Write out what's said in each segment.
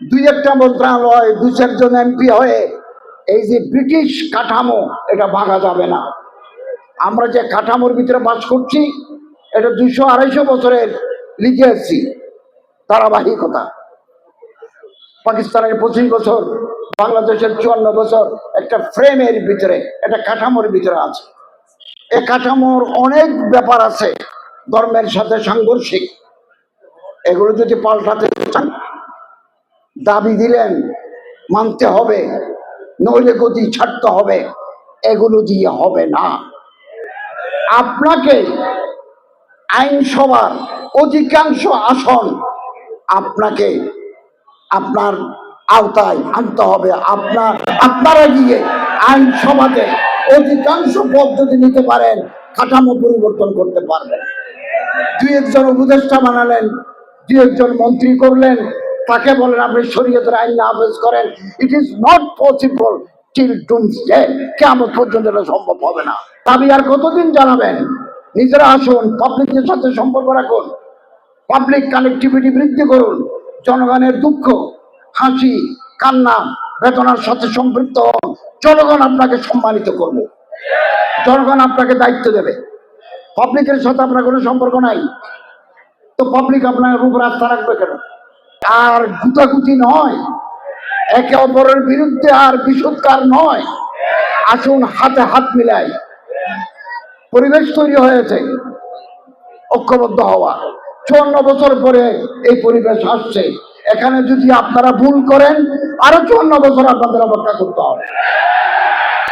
দুই একটা মন্ত্রণালয় দুই চারজন এমপি হয়ে এই যে ব্রিটিশ কাঠামো, এটা ভাঙা যাবে না। আমরা যে কাঠামোর ভিতরে বাস করছি, এটা দুইশো আড়াইশো বছরের লিখে লিগেসি, ধারাবাহিকতা। পাকিস্তানের পঁচিশ বছর, বাংলাদেশের চুয়ান্ন বছর একটা ফ্রেমের ভিতরে, একটা কাঠামোর ভিতরে আছে। এ কাঠামোর অনেক ব্যাপার আছে, ধর্মের সাথে সাংঘর্ষিক। এগুলো যদি পাল্টাতে চান দাবি দিলেন, মানতে হবে, নইলে গতি ছাড়তে হবে, এগুলো দিয়ে হবে না। আপনাকে আইনসভার অধিকাংশ আসন আপনাকে আপনার আওতায় আনতে হবে। আপনার, আপনারা গিয়ে আইনসভাতে অধিকাংশ পদ্ধতি নিতে পারেন, কাঠামো পরিবর্তন করতে পারবেন। দুই একজন উপদেষ্টা বানালেন, দুই একজন মন্ত্রী করলেন তাকে বলেন, আপনি শরীয়তের আইন নাফেজ করেন। It is not possible till doomsday কেমন পর্যন্ত এটা সম্ভব হবে না। দাবি আর কতদিন জানাবেন? নিজেরা আসুন পাবলিকের সাথে সম্পর্ক রাখুন। পাবলিক কানেক্টিভিটি বৃদ্ধি করুন। জনগণের দুঃখ, হাসি, কান্না, বেদনার সাথে সম্পৃক্ত হন। জনগণ আপনাকে সম্মানিত করবে। জনগণ আপনাকে দায়িত্ব দেবে। পাবলিকের সাথে আপনার কোনো সম্পর্ক নাই। তো পাবলিক আপনার উপর আস্থা রাখবে কেন? আর গুতাগুতি নয়। একে অপরের বিরুদ্ধে আর বিশুদ্ধার নয়। আসুন হাতে হাত মিলাই। পরিবেশ তৈরি হয়েছে। ঐক্যবদ্ধ হওয়া। চুয়ান্ন বছর পরে এই পরিবেশ আসছে। এখানে যদি আপনারা ভুল করেন, আরও চুয়ান্ন বছর আপনাদের অপেক্ষা করতে হবে।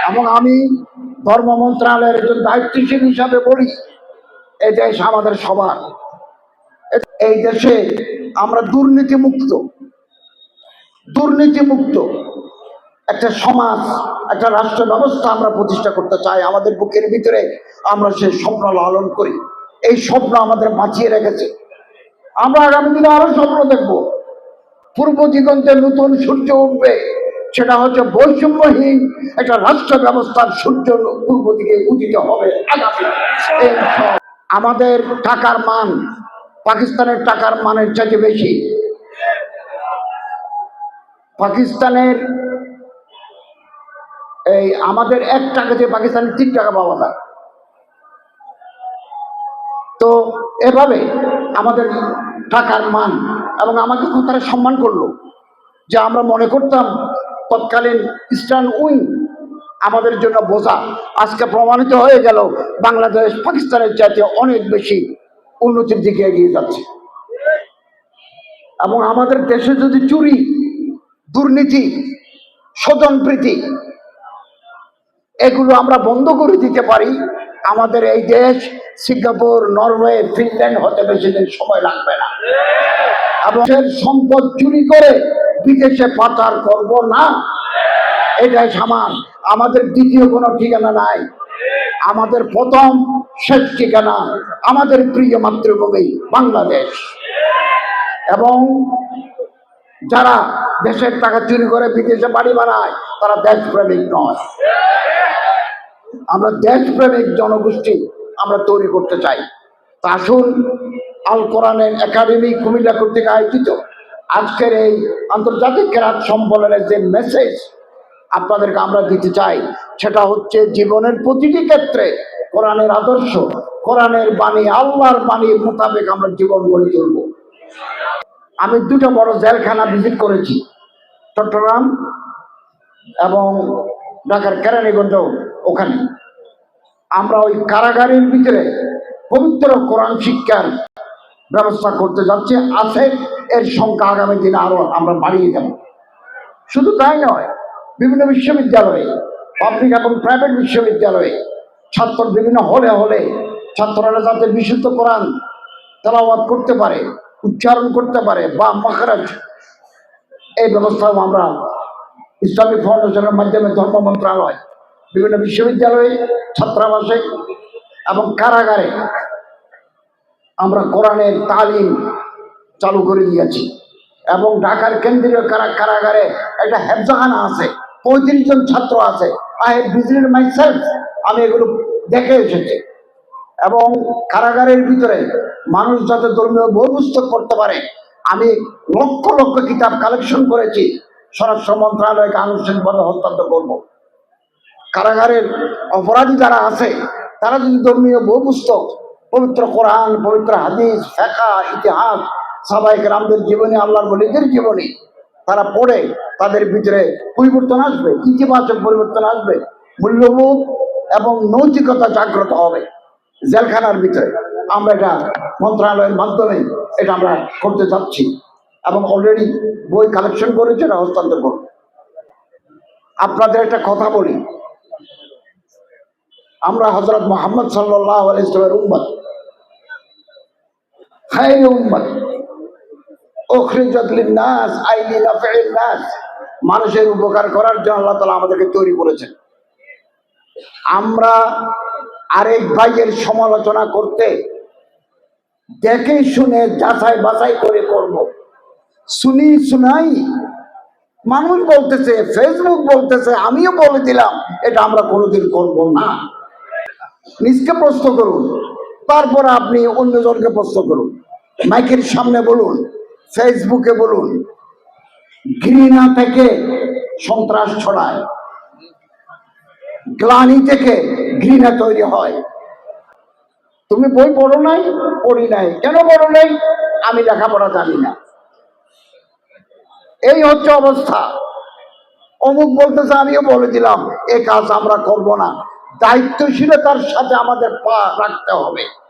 এবং আমি ধর্ম মন্ত্রণালয়ের একজন দায়িত্বশীল হিসাবে বলি দেশ আমাদের সবার। এই দেশে আমরা দুর্নীতি মুক্ত দুর্নীতি মুক্ত একটা সমাজ, একটা রাষ্ট্র ব্যবস্থা আমরা প্রতিষ্ঠা করতে চাই। আমাদের বুকের ভিতরে আমরা সেই স্বপ্ন লালন করি। এই স্বপ্ন আমাদের বাঁচিয়ে রেখেছে। আমরা আগামী দিনে আরও স্বপ্ন দেখব। পূর্ব দিগন্তে নতুন সূর্য উঠবে। সেটা হচ্ছে বৈষম্যহীন একটা রাষ্ট্র ব্যবস্থার সূর্য পূর্ব দিকে উদিত হবে আমাদের টাকার মান পাকিস্তানের টাকার মানের চাইতে বেশি। পাকিস্তানের এই আমাদের এক টাকা টাকাতে পাকিস্তানের তিন টাকা পাওয়া যায়। তো এভাবে আমাদের টাকার মান এবং আমাকে খুব তারা সম্মান করল যে আমরা মনে করতাম তৎকালীন ইস্টার্ন উইং আমাদের জন্য বোঝা। আজকে প্রমাণিত হয়ে গেল বাংলাদেশ পাকিস্তানের চাইতে অনেক বেশি উন্নতির দিকে এগিয়ে যাচ্ছে। এবং আমাদের দেশে যদি চুরি, দুর্নীতি স্বজনপ্রীতি এগুলো আমরা বন্ধ করে দিতে পারি, আমাদের এই দেশ সিঙ্গাপুর, নরওয়ে, ফিনল্যান্ড হতে বেশি দিন সময় লাগবে না। এবং সম্পদ চুরি করে বিদেশে পাচার করব না। এটাই সামান। আমাদের দ্বিতীয় কোনো ঠিকানা নাই। আমাদের প্রথম শেষ ঠিকানা আমাদের প্রিয় মাতৃভূমি বাংলাদেশ। এবং যারা দেশের টাকা চুরি করে বিদেশে বাড়ি বানায়, তারা দেশপ্রেমিক নয়। আমরা দেশপ্রেমিক জনগোষ্ঠী আমরা তৈরি করতে চাই। আসুন, আল কোরআনের একাডেমি কুমিল্লা কর্তৃক আয়োজিত আজকের এই আন্তর্জাতিক কেরাত সম্মেলনের যে মেসেজ আপনাদেরকে আমরা দিতে চাই, সেটা হচ্ছে জীবনের প্রতিটি ক্ষেত্রে কোরআনের আদর্শ, কোরআনের বাণী, আল্লাহর বাণীর মোতাবেক আমরা জীবন গড়ে তুলব। আমি দুটো বড় জেলখানা ভিজিট করেছি, চট্টগ্রাম এবং ঢাকার কেরানীগঞ্জ ওখানে। আমরা ওই কারাগারের ভিতরে পবিত্র কোরআন শিক্ষার ব্যবস্থা করতে যাচ্ছি। আছে, এর সংখ্যা আগামী দিনে আরও আমরা বাড়িয়ে দেব। শুধু তাই নয়, বিভিন্ন বিশ্ববিদ্যালয়ে পাবলিক এবং প্রাইভেট বিশ্ববিদ্যালয়ে ছাত্র বিভিন্ন হলে হলে ছাত্ররা যাতে বিশুদ্ধ কোরআন তেলাওয়াত করতে পারে, উচ্চারণ করতে পারে, বা মাখারাজ, এই ব্যবস্থাও আমরা ইসলামিক ফাউন্ডেশনের মাধ্যমে ধর্ম মন্ত্রণালয়, বিভিন্ন বিশ্ববিদ্যালয়ে, ছাত্রাবাসে এবং কারাগারে আমরা কোরআনের তালিম চালু করে দিয়েছি। এবং ঢাকার কেন্দ্রীয় কারা, কারাগারে একটা হেফজাখানা আছে, পঁয়ত্রিশ জন ছাত্র আছে। I have visited myself আমি এগুলো দেখে এসেছি। এবং কারাগারের ভিতরে মানুষ যাতে ধর্মীয় বই পুস্তক পড়তে পারে, আমি লক্ষ লক্ষ কিতাব কালেকশন করেছি। স্বরাষ্ট্র মন্ত্রণালয়কে আনুষ্ঠানিকভাবে হস্তান্তর করব। কারাগারের অপরাধী যারা আছে, তারা যদি ধর্মীয় বই পুস্তক পবিত্র কোরআন, পবিত্র হাদিস ফেকা ইতিহাস সবাই গ্রামদের জীবনী, আল্লাহর বলিদের জীবনী, তারা পড়ে, তাদের ভিতরে পরিবর্তন আসবে, ইতিবাচক পরিবর্তন আসবে, মূল্যবোধ এবং নৈতিকতা জাগ্রত হবে। জেলখানার ভিতরে আমরা এটা মন্ত্রণালয়ের মাধ্যমে এটা আমরা করতে যাচ্ছি এবং অলরেডি বই কালেকশন করেছে, এটা হস্তান্তর করব। আপনাদের একটা কথা বলি। আমরা হজরত মোহাম্মদ আলাইসলামের উম্মত। উম্মত। নাস নাস। মানুষের উপকার করার জন্য আল্লাহ তালা আমাদেরকে তৈরি করেছেন। আমরা আরেক ভাইয়ের সমালোচনা করতে দেখে শুনে যাচাই বাছাই করে করব। শুনি শুনাই মানুষ বলতেছে ফেসবুক বলতেছে, আমিও বলে দিলাম, এটা আমরা কোনোদিন করব না। নিজকে প্রশ্ন করুন, তারপর আপনি অন্যজনকে প্রশ্ন করুন। মাইকের সামনে বলুন ফেসবুকে বলুন, ঘৃণা থেকে সন্ত্রাস ছড়ায়। গ্লানি থেকে ঘৃণা তৈরি হয়। তুমি বই পড়ো নাই? পড়ি নাই। কেন পড়ো নাই? আমি লেখাপড়া জানি না। এই হচ্ছে অবস্থা। অমুক বলতেছে, আমিও বলে দিলাম, এ কাজ আমরা করব না। দায়িত্বশীলতার সাথে আমাদের পা রাখতে হবে।